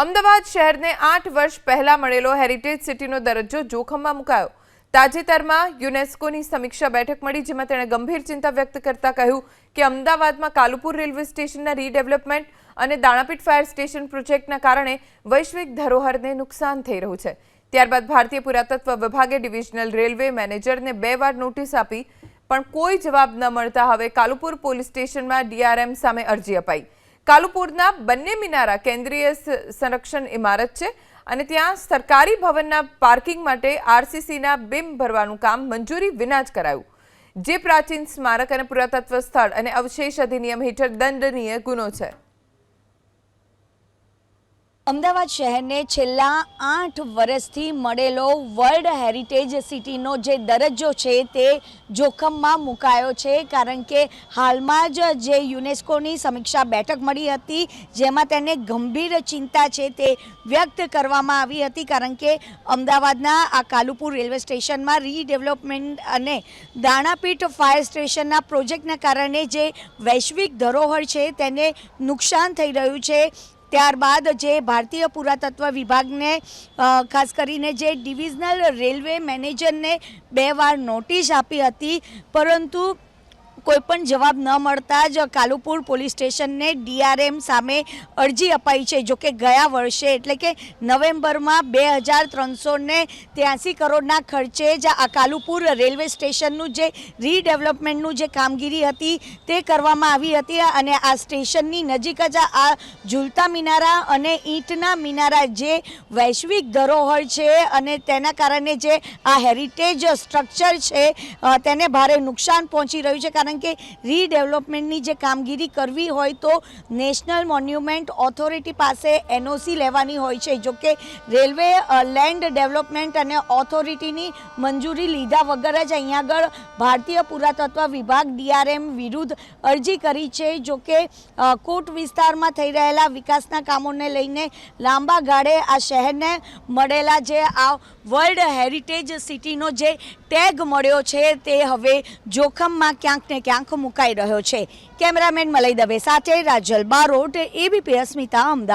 અમદાવાદ શહેરને આઠ વર્ષ પહેલા મળેલો હેરિટેજ સિટીનો દરજ્જો જોખમમાં મુકાયો. તાજેતરમાં યુનેસ્કોની સમીક્ષા બેઠક મળી, જેમાં તેણે ગંભીર ચિંતા વ્યક્ત કરતા કહ્યું કે અમદાવાદમાં કાલુપુર રેલવે સ્ટેશનના રીડેવલપમેન્ટ અને દાણાપીઠ ફાયર સ્ટેશન પ્રોજેક્ટના કારણે વૈશ્વિક ધરોહરને નુકસાન થઈ રહ્યું છે. ત્યારબાદ ભારતીય પુરાતત્વ વિભાગે ડિવિઝનલ રેલવે મેનેજરને બે વાર નોટિસ આપી, પણ કોઈ જવાબ ન મળતા હવે કાલુપુર પોલીસ સ્ટેશનમાં ડીઆરએમ સામે અરજી અપાઈ. કાલુપુરના બંને મિનારા કેન્દ્રીય સંરક્ષણ ઇમારત છે અને ત્યાં સરકારી ભવનના પાર્કિંગ માટે આરસીસીના બિમ ભરવાનું કામ મંજૂરી વિના જ કરાયું. જે પ્રાચીન સ્મારક અને પુરાતત્વ સ્થળ અને અવશેષ અધિનિયમ હેઠળ દંડનીય ગુનો છે. અમદાવાદ શહેરને છેલ્લા આઠ વર્ષથી મળેલો વર્લ્ડ હેરિટેજ સિટીનો જે દરજ્જો છે તે જોખમમાં મુકાયો છે, કારણ કે હાલમાં જ જે યુનેસ્કોની સમીક્ષા બેઠક મળી હતી, જેમાં તેને ગંભીર ચિંતા છે તે વ્યક્ત કરવામાં આવી હતી, કારણ કે અમદાવાદના આ કાલુપુર રેલવે સ્ટેશનમાં રીડેવલપમેન્ટ અને દાણાપીઠ ફાયર સ્ટેશનના પ્રોજેક્ટના કારણે જે વૈશ્વિક ધરોહર છે તેને નુકસાન થઈ રહ્યું છે. ત્યારબાદ જે ભારતીય પુરાતત્વ વિભાગને ખાસ કરીને જે ડિવિઝનલ રેલવે મેનેજરને બે વાર નોટિસ આપી હતી, પરંતુ કોઈ પણ જવાબ ન મળતા જ કાલુપુર પોલીસ સ્ટેશનને ડીઆરએમ સામે અરજી અપાઈ છે. જોકે ગયા વર્ષે, એટલે કે નવેમ્બરમાં બે હજાર ત્રણસો ને ત્યાંસી કરોડના ખર્ચે જ આ કાલુપુર રેલવે સ્ટેશનનું જે રીડેવલપમેન્ટનું જે કામગીરી હતી તે કરવામાં આવી હતી અને આ સ્ટેશનની નજીક જ આ ઝૂલતા મિનારા અને ઈંટના મિનારા જે વૈશ્વિક ધરોહર છે અને તેના કારણે જે આ હેરિટેજ સ્ટ્રક્ચર છે તેને ભારે નુકસાન પહોંચી રહ્યું છે. કારણ કે રીડેવલપમેન્ટની જે કામગીરી કરવી હોય તો નેશનલ મોન્યુમેન્ટ ઓથોરિટી પાસે એનઓસી લેવાની હોય છે. જોકે રેલવે લેન્ડ ડેવલપમેન્ટ અને ઓથોરિટીની મંજૂરી લીધા વગર જ અહીંયા આગળ ભારતીય પુરાતત્વ વિભાગ ડીઆરએમ વિરુદ્ધ અરજી કરી છે. જોકે કોટ વિસ્તારમાં થઈ રહેલા વિકાસના કામોને લઈને લાંબા ગાળે આ શહેરને મળેલા જે આ વર્લ્ડ હેરિટેજ સિટીનો જે ટેગ મળ્યો છે તે હવે જોખમમાં ક્યાંક ને ક્યાંક મુકાઈ રહ્યો છે. કેમેરામેન મલય દવે સાથે રાજલ બારોટ એબીપી અસ્મિતા, અમદાવાદ.